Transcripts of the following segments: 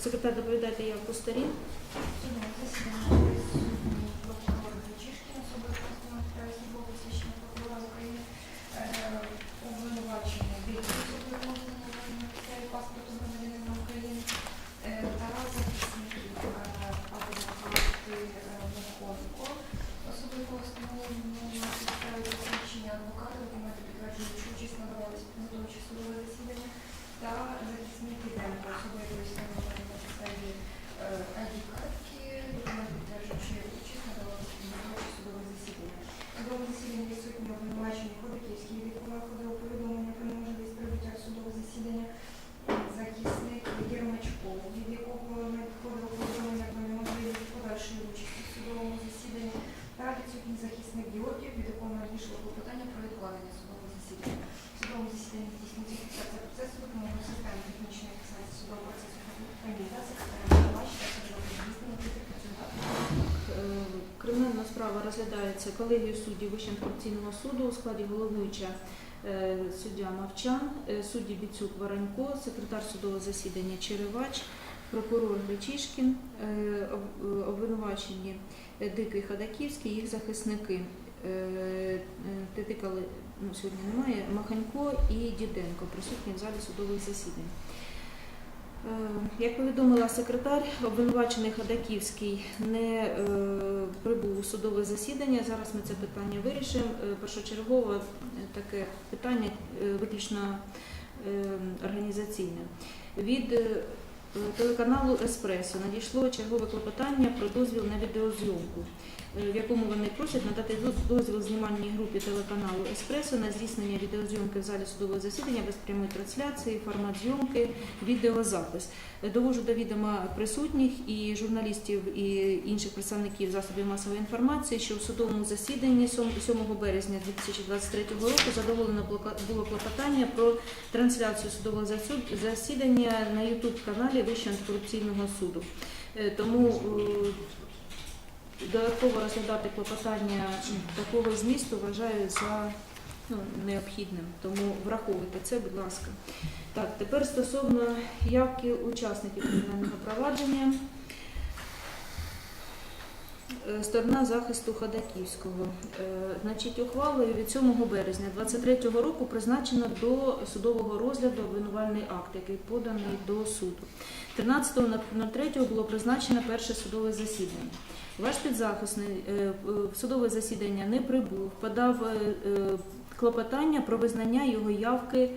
Секретар, доповідайте я в Обвинувачення паспорту громадянина України Тараса Кисників або Михайловський Вовковенко. Особливо встановлено на підставі посвідчення адвоката, документи підтверджуючи участь надавалися підготовчі судове засідання та захисник Іденко, особливо встановлено на підставі ID-картки, документи підтверджуючи участь надавалися підготовчі судове засідання. Судове засідання відсутні обвинувачені Ходаківський від ходив повідомлення про неможливість прибуття судового засідання захисник Єрмачков, від якого надходило повідомлення про неможливість подальшої участі в судовому засіданні, та відсутній захисник Георгів, від якого надійшло клопотання про відкладення судового засідання. В судовому засіданні здійснюється фіксація процесу, допомогою системи технічної фіксації судового процесу фамілія, секретаря обвинувачення, та здійснення результатів. Е, Кримінальна справа колегією суддів Вищого антикорупційного суду у складі головуюча е, суддя Мовчан, е, судді Біцюк Воронько, секретар судового засідання Черевач, прокурор Гречишкін, е, об- обвинувачені Дикий Ходаківський, їх захисники. Титикали ну, сьогодні немає, Маханько і Діденко присутні в залі судових засідань. Е, Як повідомила секретар, обвинувачений Ходаківський не е, прибув у судове засідання. Зараз ми це питання вирішимо. Е, Першочергово таке питання виключно організаційне. Від телеканалу Еспресо надійшло чергове клопотання про дозвіл на відеозйомку, в якому вони просять надати дозвіл знімальній групі телеканалу Еспресо на здійснення відеозйомки в залі судового засідання без прямої трансляції, формат зйомки, відеозапис. Довожу до відома присутніх і журналістів і інших представників засобів масової інформації, що в судовому засіданні 7 7 березня 2023 року задоволено було клопотання про трансляцію судового засідання на youtube каналі Вищого антикорупційного суду. Е, Тому е, додатково розглядати клопотання такого змісту вважаю за ну, необхідним. Тому враховуйте це, будь ласка. Так, тепер стосовно явки учасників кримінального провадження. Е, Сторона захисту Ходаківського. Е, Значить, ухвалою від 7 березня 2023 року призначено до судового розгляду обвинувальний акт, який поданий до суду. 13.03 було призначено перше судове засідання. Ваш підзахисний е, судове засідання не прибув, подав е, е, клопотання про визнання його явки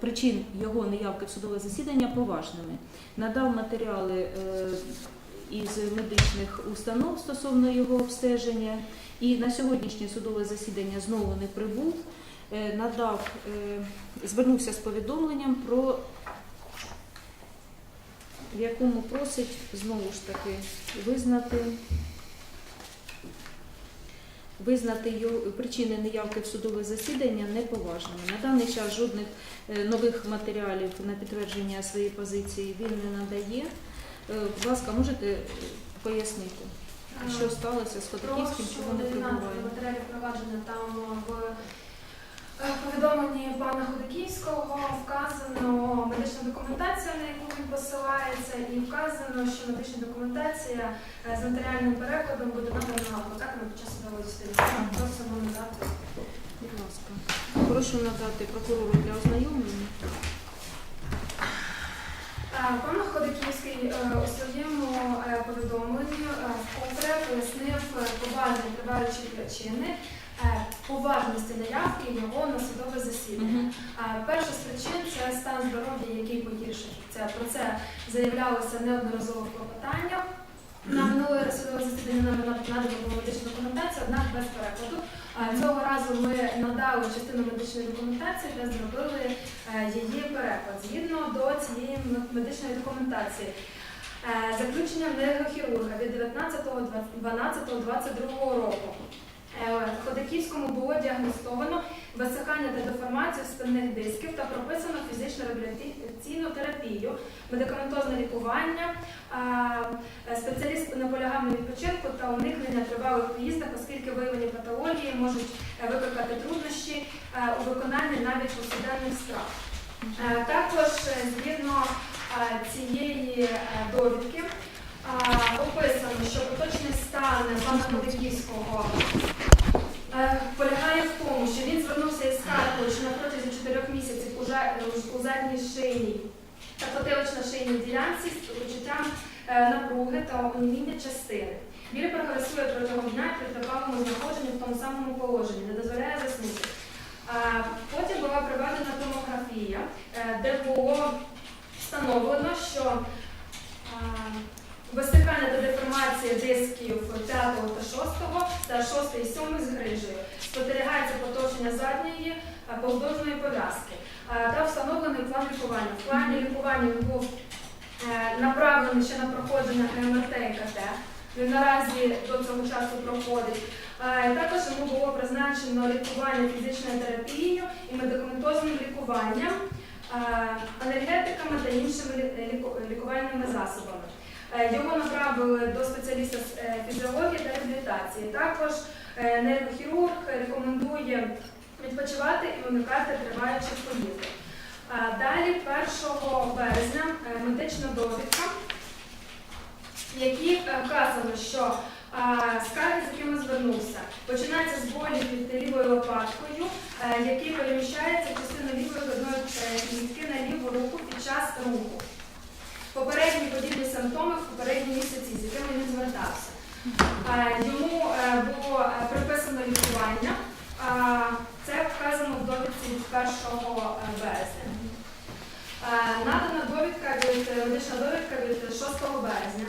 причин його неявки в судове засідання поважними. Надав матеріали із медичних установ стосовно його обстеження. І на сьогоднішнє судове засідання знову не прибув. Надав, звернувся з повідомленням про в якому просить знову ж таки визнати визнати його причини неявки в судове засідання неповажними. На даний час жодних е, нових матеріалів на підтвердження своєї позиції він не надає. Е, Будь ласка, можете е, пояснити, що сталося з Ходаківським, чого не прибуває? матеріалів провадження там в е, повідомленні пана Ходаківського вказано медична документація, на яку він посилається, і вказано, що медична документація е, з нотаріальним перекладом буде надана адвокатами під час судового засідання. Просимо надати. Будь ласка. Прошу надати прокурору для ознайомлення. Е, Пан Ходаківський е, у своєму е, повідомленні е, вкотре пояснив е, поважні триваючі причини е, поважності наявки його на судове засідання. Мгм. Е, Перша з причин це стан здоров'я, який погіршив. Це про це заявлялося неодноразово в клопотаннях. На минуле судове засідання нам надана була медична документація, однак без перекладу. Цього разу ми надали частину медичної документації та зробили е, її переклад згідно до цієї м- медичної документації. Е, Заключення нейрохірурга від 19.12.22 року. Е, Ходаківському було діагностовано висихання та деформацію спинних дисків та прописано фізичну реабілітаційну терапію, медикаментозне лікування. Е, Спеціаліст наполягав на відпочинку та уникнення тривалих поїздок, оскільки виявлені патології можуть е, викликати труднощі у виконанні навіть повсякденних справ. Е, Також згідно цієї довідки описано, що поточний стан пана Куликівського е, полягає в тому, що він звернувся із скаргою, що на протязі 4 місяців у, жа- у задній шийній та потилочно-шийній ділянці з почуттям е, напруги та оніміння частини. Біль прогресує протягом дня при тривалому знаходженні в тому самому положенні, не дозволяє заснути. Потім була проведена томографія, е, де було встановлено, що висихання та деформація дисків 5 та 6 та 6 і 7 з грижею. Спостерігається потовщення задньої е, повдовжної пов'язки Е, та встановлений план лікування. В плані лікування він був е, направлений ще на проходження ГМРТ і КТ. Він наразі до цього часу проходить. Також йому було призначено лікування фізичною терапією і медикаментозним лікуванням, е, анальгетиками та іншими лікувальними засобами. Його направили до спеціаліста з фізіології та реабілітації. Також нейрохірург рекомендує відпочивати і уникати триваючих поїздок. Е, Далі, 1 березня, е, медична довідка, в якій е, вказано, що е, скарги, з якими звернувся, починається з болі під лівою лопаткою, е, який переміщається частину лівої грудної е, клітки на ліву руку під час руху. Попередні подібні симптоми в попередні місяці, з якими він звертався. Е, Йому е, було е, приписано лікування. Це вказано в довідці від 1 березня. Надана довідка від медична довідка від 6 березня.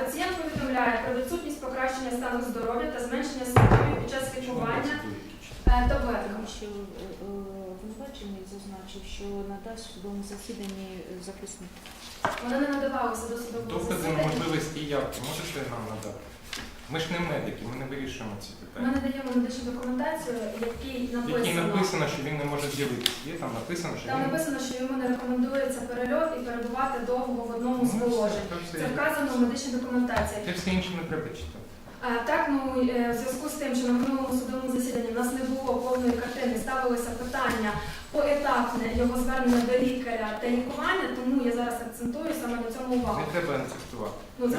Пацієнт повідомляє про відсутність покращення стану здоров'я та зменшення симптомів під час лікування. Тому що е, е, обвинувачений зазначив, що надасть в судовому засіданні е, захисник. Вони не надавалися до судового Докази засідання. можливості явки можете нам надати? Ми ж не медики, ми не вирішуємо ці Ми питання. надаємо медичну документацію, якій В якій написано. написано, що він не може з'явитися. Є там написано, що Там він написано, що йому не рекомендується перельот і перебувати довго в одному з Ну, положень. це все. Це вказано в медичній документації. Це все інше не треба читати. А, Так, ну е, в зв'язку з тим, що на минулому судовому засіданні в нас не було повної картини, ставилося питання поетапне його звернення до лікаря та лікування, тому я зараз акцентую саме на цьому увагу. Не треба акцентувати. Ну, це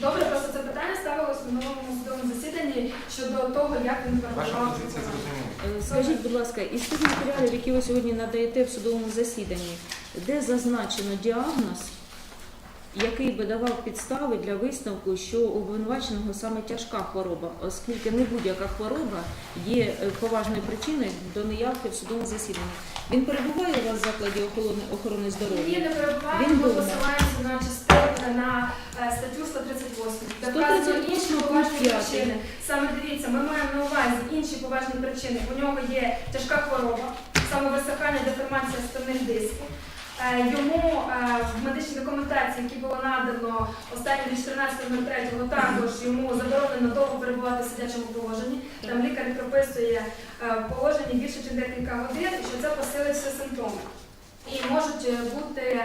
Добре, просто це питання ставилось в минулому судовому засіданні щодо того, як він Ваша перебував. позиція зрозуміла. Е, Скажіть, будь ласка, із тих матеріалів, які ви сьогодні надаєте в судовому засіданні, де зазначено діагноз, який би давав підстави для висновку, що у обвинуваченого саме тяжка хвороба, оскільки не будь-яка хвороба є е, поважною причиною до неявки в судовому засіданні. Він перебуває у вас в закладі охорони, охорони Ні, здоров'я? не перебуває, Він ми дома. посилаємося на частину на е, статтю 138, де вказано 138 інші поважні п'ятий. причини. Саме дивіться, ми маємо на увазі інші поважні причини. У нього є тяжка хвороба, самовисихання, деформація спинних дисків. Е, Йому е, в медичній документації, які було надано останнім від 14.03, також йому заборонено довго перебувати в сидячому положенні. Там лікар прописує е, в положенні більше ніж декілька годин, що це посилить всі симптоми. І можуть бути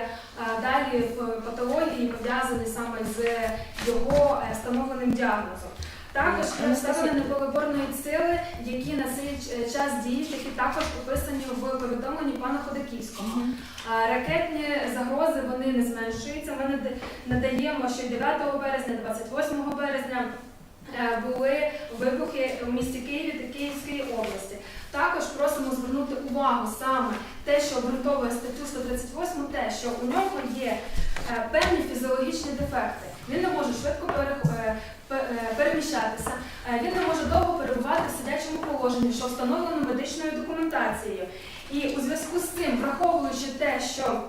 далі патології пов'язані саме з його встановленим діагнозом. Також Анастасія. встановлені полиборної сили, які на цей е, час діють, які також описані в повідомленні пана Ходаківського. Ракетні загрози вони не зменшуються. Ми надаємо, що 9 березня, 28 березня е, були вибухи в місті Києві та Київській області. Також просимо звернути увагу саме те, що обґрунтовує статтю 138, те, що у нього є е, певні фізіологічні дефекти. Він не може швидко е, е, переміщатися, е, він не може довго перебувати в сидячому положенні, що встановлено медичною документацією. І у зв'язку з цим, враховуючи те, що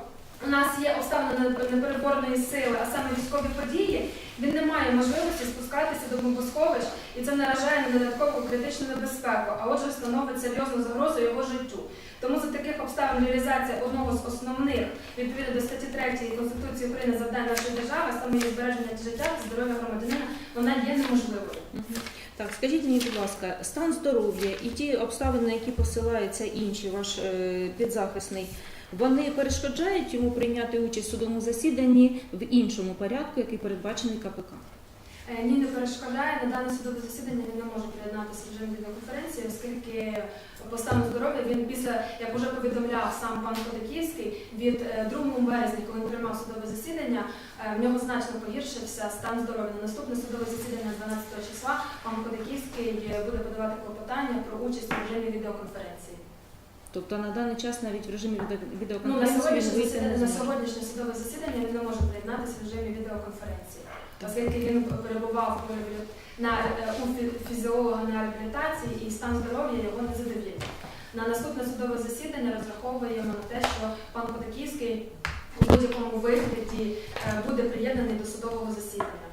у нас є обставини не- непереборної сили, а саме військові події, він не має можливості спускатися до бомбосховищ, і це наражає на додаткову критичну небезпеку, а отже становить серйозну загрозу його життю. Тому за таких обставин реалізація одного з основних відповідно до статті 3 Конституції України завдань нашої держави, саме її збереження життя та здоров'я громадянина, вона є неможливою. Так, скажіть мені, будь ласка, стан здоров'я і ті обставини, на які посилаються інші, ваш е, підзахисний, вони перешкоджають йому прийняти участь в судовому засіданні в іншому порядку, який передбачений КПК? Е, Ні, не перешкоджає. На дане судове засідання він не може приєднатися в режимі відеоконференції, оскільки по стану здоров'я він після, як вже повідомляв сам пан Ходаківський, від е, 2 березня, коли приймав судове засідання, е, в нього значно погіршився стан здоров'я. На наступне судове засідання 12 числа пан Ходаківський е, буде подавати клопотання про участь в режимі відеоконференції. Тобто на даний час навіть в режимі Ну, на відеоконференції він сьогоднішнє вийти засідання, не на зможе. сьогоднішнє судове засідання він не може приєднатися в режимі відеоконференції, оскільки він перебував у реабілі- на е, у фі- фізіолога на реабілітації і стан здоров'я його не задовільнив. На наступне судове засідання розраховуємо на те, що пан Ходаківський у будь-якому вигляді е, буде приєднаний до судового засідання.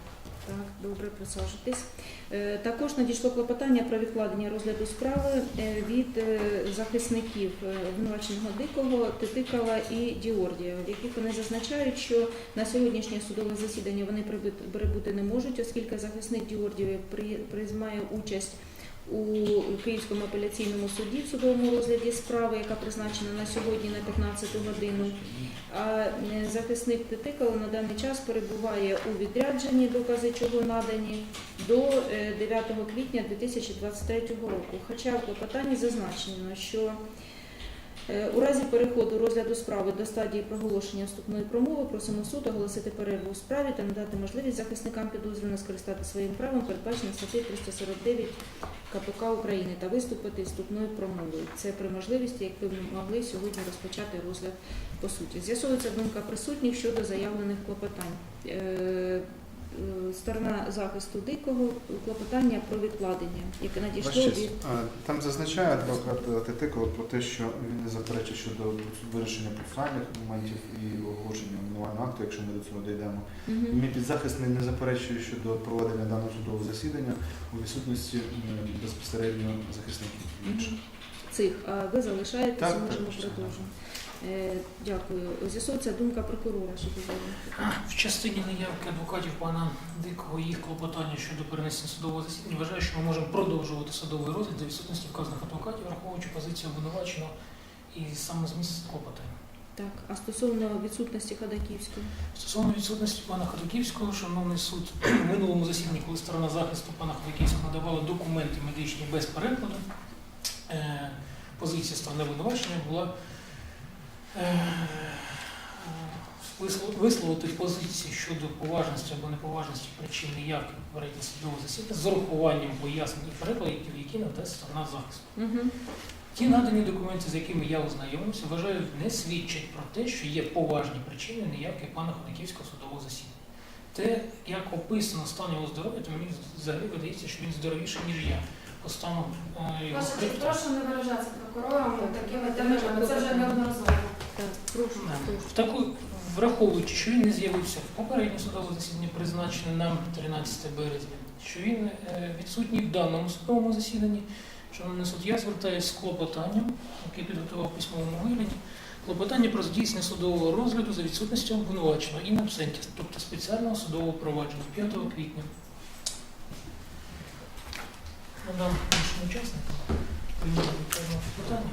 Так, добре, присаджуйтесь. Е, Також надійшло клопотання про відкладення розгляду справи е, від е, захисників обвинуваченого Дикого, Титикала і Діордія, в яких вони зазначають, що на сьогоднішнє судове засідання вони прибути- не можуть, оскільки захисник Діордієв приймає участь у Київському апеляційному суді в судовому розгляді справи, яка призначена на сьогодні на 15 годину. А е, захисник Титикало на даний час перебуває у відрядженні, докази чого надані до е, 9 квітня 2023 року. Хоча в клопотанні зазначено, що е, у разі переходу розгляду справи до стадії проголошення вступної промови просимо суд оголосити перерву у справі та надати можливість захисникам підозрюваного скористати своїм правом, передбаченим статтею 349 КПК України та виступити вступною промовою. Це при можливості, якби ми могли сьогодні розпочати розгляд по суті. З'ясовується думка присутніх щодо заявлених клопотань. Е, Сторона захисту дикого клопотання про відкладення, яке надійшло від Там зазначає адвокат Тетикова про те, що він не заперечує щодо вирішення процесуальних моментів і оголошення обвинувального акту, якщо ми до цього дійдемо. Мгм. Мій підзахисний не заперечує щодо проведення даного судового засідання у відсутності безпосередньо захисників. інших. цих. А ви залишаєтеся, можемо. Е, Дякую. З'ясовується думка прокурора. В частині неявки адвокатів пана Дикого і їх клопотання щодо перенесення судового засідання вважаю, що ми можемо продовжувати судовий розгляд за відсутності вказаних адвокатів, враховуючи позицію обвинуваченого і саме зміст клопотання. Так, а стосовно відсутності Ходаківської. Стосовно відсутності пана Ходаківського, шановний суд, в минулому засіданні, коли сторона захисту пана Ходаківського надавала документи медичні без перекладу, е, позиція сторони обвинувачення була е, висловити позиції щодо поважності або неповажності причин неявки попереднього судового засідання з урахуванням пояснень і перекладів, які надасть сторона захисту. Угу. Ті надані документи, з якими я ознайомився, вважаю, не свідчать про те, що є поважні причини неявки пана Ходаківського судового засідання. Те, як описано стан його здоров'я, то мені взагалі видається, що він здоровіший, ніж я. По стану е, його Прошу, прошу не виражатися прокурором такими термінами. Це вже неодноразово. Прошу. В таку, враховуючи, що він не з'явився в попереднє судове засідання, призначене нам 13 березня, що він е, відсутній в даному судовому засіданні, шановний суд, я звертаюся з клопотанням, яке підготував письмовому вигляді, клопотання про здійснення судового розгляду за відсутністю обвинуваченого і на абсенті, тобто спеціального судового провадження 5 квітня. Надам іншим учасникам питання.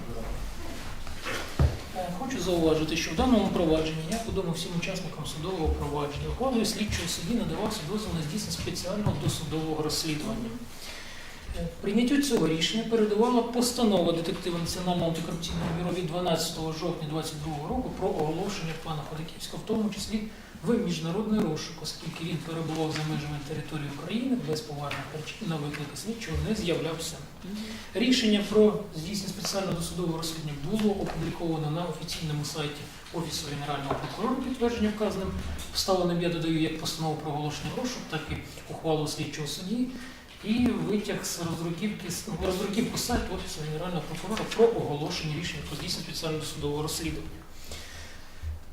Е, Хочу зауважити, що в даному провадженні я подумав всім учасникам судового провадження. Ухвалою слідчого судді надавався дозвіл на здійснення спеціального досудового розслідування. Е, Прийняттю цього рішення передувала постанова детектива Національного антикорупційного бюро від 12 жовтня 2022 року про оголошення пана Ходаківського, в тому числі в міжнародний розшук, оскільки він перебував за межами території України без поважних причин на виклики слідчого не з'являвся. Рішення про здійснення спеціального досудового розслідування було опубліковано на офіційному сайті Офісу Генерального прокурора підтвердження вказаним вставленим я додаю як постанову про оголошення розшук, так і ухвалу слідчого судді. І витяг з роздруківки роздруківку сайту Офісу Генерального прокурора про оголошення рішення про здійснення спеціального досудового розслідування.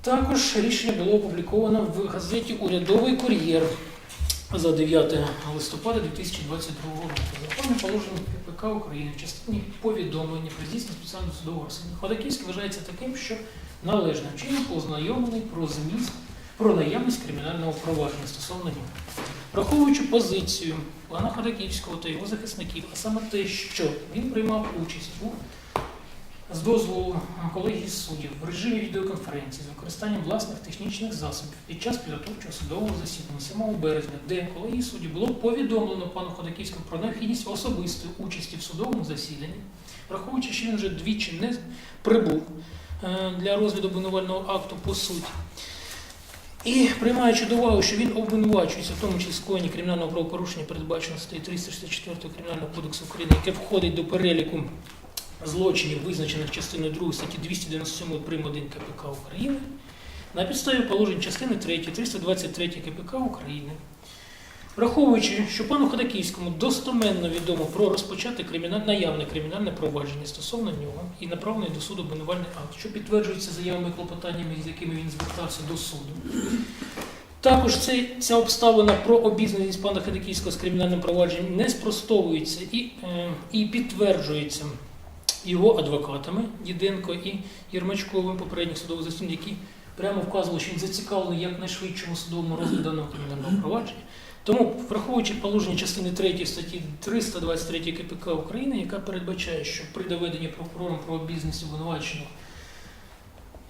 Також рішення було опубліковано в газеті Урядовий кур'єр за 9 листопада 2022 року. Законне положення КПК України в частині повідомлення про здійснення спеціального судового розслідування. Ходаківський вважається таким, що належним чином познайомлений про зміст, про наявність кримінального провадження стосовно нього. Враховуючи позицію пана Ходаківського та його захисників, а саме те, що він приймав участь у з дозволу колегії суддів в режимі відеоконференції з використанням власних технічних засобів під час підготовчого судового засідання 7 березня, де колегії суддів було повідомлено пану Ходаківському про необхідність особистої участі в судовому засіданні, враховуючи, що він вже двічі не прибув е, для розгляду обвинувального акту по суті. І приймаючи до уваги, що він обвинувачується, в тому числі скоєнні кримінального правопорушення, передбаченого статтею 364 Кримінального кодексу України, яке входить до переліку злочинів, визначених частиною 2 статті 297 прим. 1 КПК України, на підставі положень частини 3 323 КПК України, враховуючи, що пану Ходаківському достоменно відомо про розпочати кримінальне наявне кримінальне провадження стосовно нього і направлений до суду обвинувальний акт, що підтверджується заявами і клопотаннями, з якими він звертався до суду. Також цей, ця обставина про обізнаність пана Ходаківського з кримінальним провадженням не спростовується і, е, і підтверджується його адвокатами Діденко і Єрмачковим попередніх судових засідань, які прямо вказували, що він зацікавлений як найшвидшому судовому розгляду даного кримінального провадження. Тому, враховуючи положення частини 3 статті 323 КПК України, яка передбачає, що при доведенні прокурором про обізнаність обвинуваченого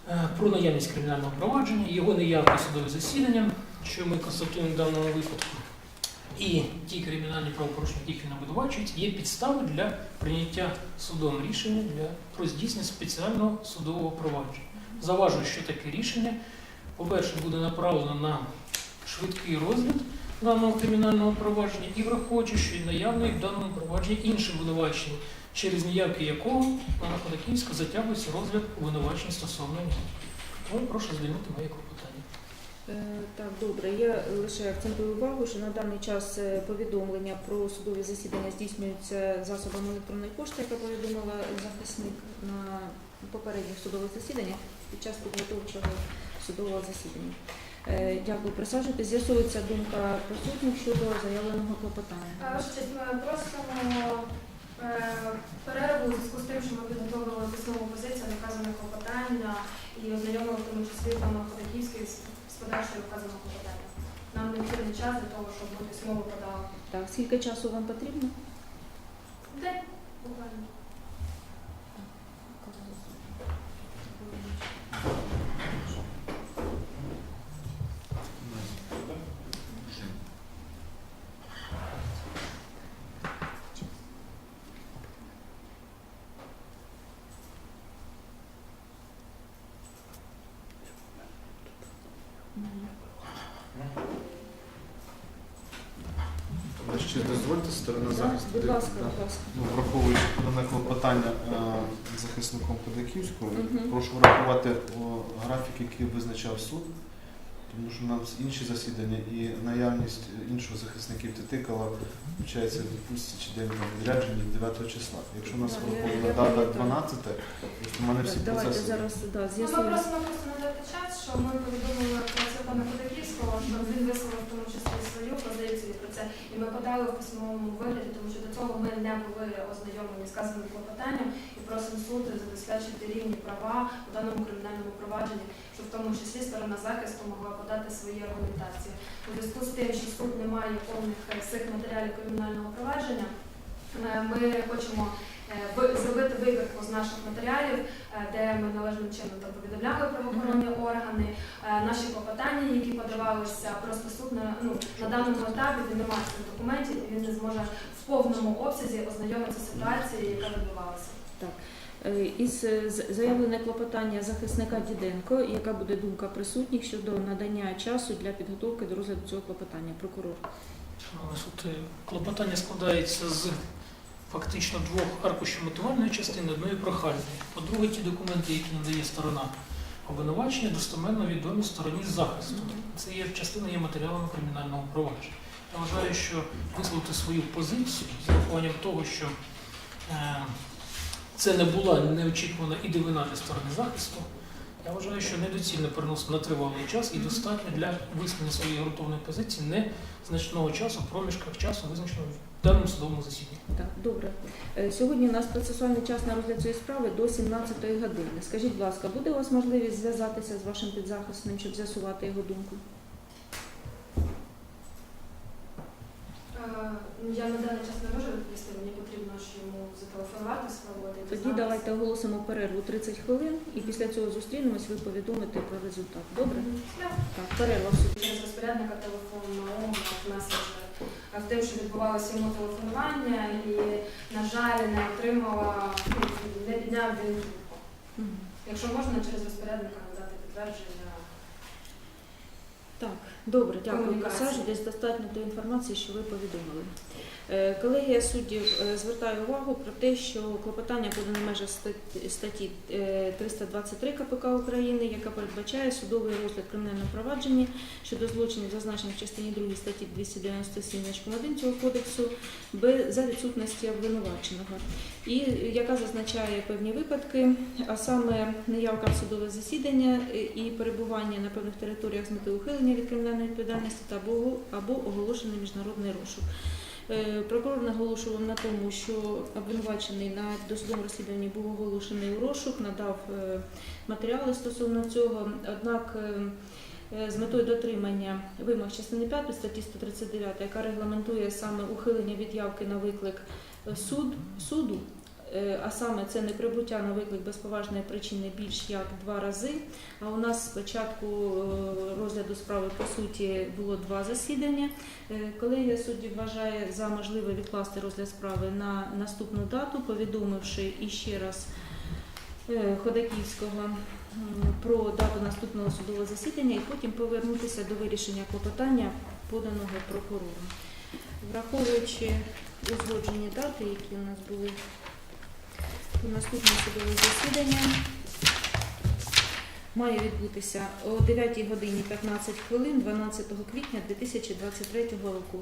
е, про наявність кримінального провадження, його неявне судове засідання, що ми констатуємо в даному випадку, і ті кримінальні правопорушення, яких він обвинувачується, є підстави для прийняття судом рішення для про здійснення спеціального судового провадження. Заважую, що таке рішення, по-перше, буде направлено на швидкий розгляд даного кримінального провадження і враховуючи, що і наявний в даному провадженні іншим обвинуваченням, через неявки якого пана Ходаківська затягується розгляд обвинувачень стосовно нього. Тому прошу здійснити моє клопотання. Е, Так, добре. Я лише акцентую увагу, що на даний час е, повідомлення про судові засідання здійснюються засобами електронної пошти, яка повідомила захисник на попередніх судових засіданнях під час підготовчого судового засідання. Е, Дякую, присаджуйтесь. З'ясується думка присутніх щодо заявленого клопотання. Ми просимо перерву у зв'язку з тим, що ми підготовили письмову позицію наказане клопотання і ознайомили в тому числі пана Ходаківський подальшою вказаного клопотання. Нам необхідний час для того, щоб ми письмово подали. Так, скільки часу вам потрібно? День буквально. Мгм. Але ще дозвольте сторона Да, захисту. Будь ласка, будь ласка. Ну, враховуючи подане клопотання е, захисником Ходаківського, Мгм. прошу врахувати графік, який визначав суд, тому що у нас інші засідання і наявність іншого захисників Титикала включається в відпустці чи день там відрядження 9 числа. Якщо у нас врахована дата 12, то в мене всі Давайте процеси. зараз да, Ну, ми з'ясуємо. просимо просто надати час, що ми повідомили про це пана Ходаківського, що він висловив в тому числі і ми подали в письмовому вигляді, тому що до цього ми не були ознайомлені з казаним клопотанням і просимо суд забезпечити рівні права у даному кримінальному провадженні, щоб в тому числі сторона захисту могла подати свої аргументації. У зв'язку з тим, що суд не має повних цих всіх матеріалів кримінального провадження, е, ми хочемо е, зробити вибірку з наших матеріалів, е, де ми належним чином там повідомляли правоохоронні органи, е, наші клопотання, які подавалися, просто суд на, ну, на даному етапі він не має цих документів, і він не зможе в повному обсязі ознайомитися з ситуацією, яка відбувалася. Е, Із е, заявлене клопотання захисника Діденко, яка буде думка присутніх щодо надання часу для підготовки до розгляду цього клопотання. Прокурор. Шановний суд, е, клопотання складається з фактично двох аркушів мотивальної частини, одної прохальної. По-друге, ті документи, які надає сторона обвинувачення, достеменно відомі стороні захисту. Це є частина є матеріалами кримінального провадження. Я вважаю, що висловити свою позицію з урахуванням того, що е, це не була неочікувана і дивина для сторони захисту. Я вважаю, що недоцільно переносити на тривалий час і достатньо для висновлення своєї ґрунтовної позиції незначного часу, проміжках часу, визначеного даному судовому засіданні. Так, добре. Е, Сьогодні у нас процесуальний час на розгляд цієї справи до 17-ї години. Скажіть, будь ласка, буде у вас можливість зв'язатися з вашим підзахисним, щоб з'ясувати його думку? Е, ну, Я на даний час не можу відповісти, мені потрібно ж йому зателефонувати, спробувати. Тоді давайте оголосимо перерву 30 хвилин і після цього зустрінемось, ви повідомите про результат. Добре? Так, перерва в суді. через розпорядника телефонного меседжер в тим, що відбувалося йому телефонування, і, на жаль, не отримала, ну, не підняв він трубку. Якщо можна, через розпорядника надати підтвердження. Так, добре, дякую. Комунікації. Присаджуйтесь достатньо до інформації, що ви повідомили. Е, Колегія суддів е, звертає увагу про те, що клопотання подане в межах статті е, 323 КПК України, яка передбачає судовий розгляд кримінального провадження щодо злочинів, зазначених в частині 2 статті 297 значком 1 цього кодексу, за відсутності обвинуваченого, і е, яка зазначає певні випадки, а саме неявка в судове засідання е, і перебування на певних територіях з метою ухилення від кримінальної відповідальності або, оголошений міжнародний розшук. Е, Прокурор наголошував на тому, що обвинувачений на досудовому розслідуванні був оголошений у розшук, надав е, матеріали стосовно цього. Однак е, з метою дотримання вимог частини 5 статті 139, яка регламентує саме ухилення від явки на виклик суд, суду, а саме це не прибуття на виклик без поважної причини більш як два рази. А у нас спочатку е, розгляду справи по суті було два засідання. Е, Колегія суддів вважає за можливе відкласти розгляд справи на наступну дату, повідомивши іще раз е, Ходаківського про дату наступного судового засідання і потім повернутися до вирішення клопотання поданого прокурором. Враховуючи узгоджені дати, які у нас були у наступне судове засідання, має відбутися о 9 годині 15 хвилин 12 квітня 2023 року.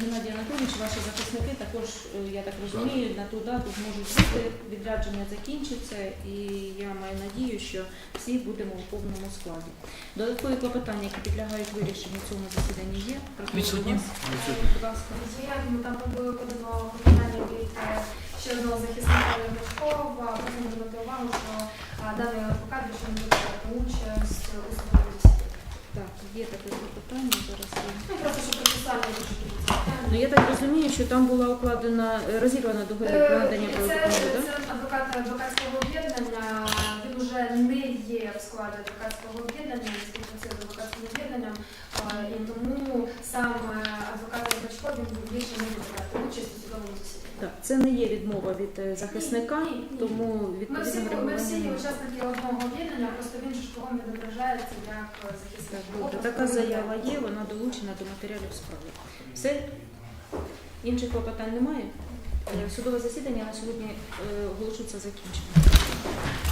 Геннадій Анатолійович, ваші захисники також, е, я так розумію, на ту дату зможуть бути, відрядження закінчиться, і я маю надію, що всі будемо у повному складі. Додаткові клопотання, які підлягають вирішенню в цьому засіданні, є. Відсутні. Будь ласка. Там було подано клопотання від е, ще одного захисника Ляшкова. Просимо звернути увагу, що даний адвокат більше не буде участь у судовому засіданні. Так, є таке клопотання, зараз. Ну, просто ці питання. Ну я так розумію, що там була укладена е, розірвана договір про надання Е, правової Це, допомоги, так? це адвокат адвокатського об'єднання. Він вже не є в складі адвокатського об'єднання, він з адвокатським об'єднанням, і тому сам е, адвокат Рибачко він більше не буде брати участь у судовому засіданні. Так, це не є відмова від е, захисника, Ні, ні, ні. тому Ми всі, відповідно ми всі врегулювання. учасники одного об'єднання, просто він же ж кого не відображається як е, захисник. Так, добре. Така заява є, вона долучена до матеріалів справи. Все? Інших клопотань немає? Судове засідання на сьогодні е, оголошується закінченим.